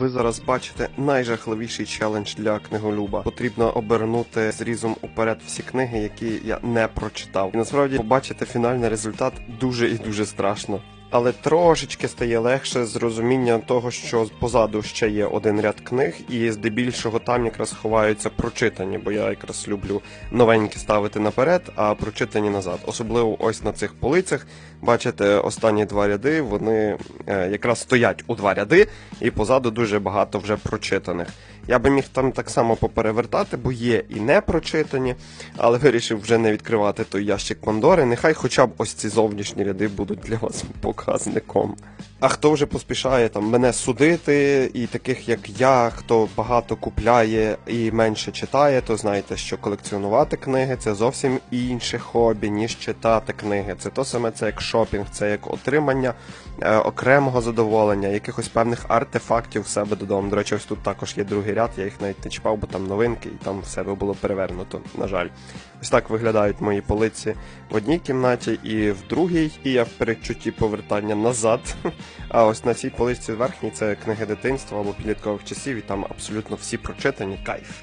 Ви зараз бачите найжахливіший челендж для книголюба. Потрібно обернути зрізом уперед всі книги, які я не прочитав. І насправді побачити фінальний результат дуже і дуже страшно. Але трошечки стає легше з розуміння того, що позаду ще є один ряд книг, і здебільшого там якраз ховаються прочитані, бо я якраз люблю новенькі ставити наперед, а прочитані назад. Особливо ось на цих полицях. Бачите, останні два ряди вони е, якраз стоять у два ряди, і позаду дуже багато вже прочитаних. Я би міг там так само поперевертати, бо є і не прочитані, але вирішив вже не відкривати той ящик Пандори. Нехай хоча б ось ці зовнішні ряди будуть для вас показником. А хто вже поспішає там мене судити, і таких як я, хто багато купляє і менше читає, то знаєте, що колекціонувати книги це зовсім інше хобі, ніж читати книги. Це то саме це як шопінг, це як отримання е, окремого задоволення, якихось певних артефактів в себе додому. До речі, ось тут також є другий ряд, я їх навіть не чіпав, бо там новинки, і там в себе було перевернуто, на жаль. Ось так виглядають мої полиці в одній кімнаті і в другій, і я в передчутті повертання назад. А ось на цій поличці верхній це книги дитинства або підліткових часів, і там абсолютно всі прочитані кайф.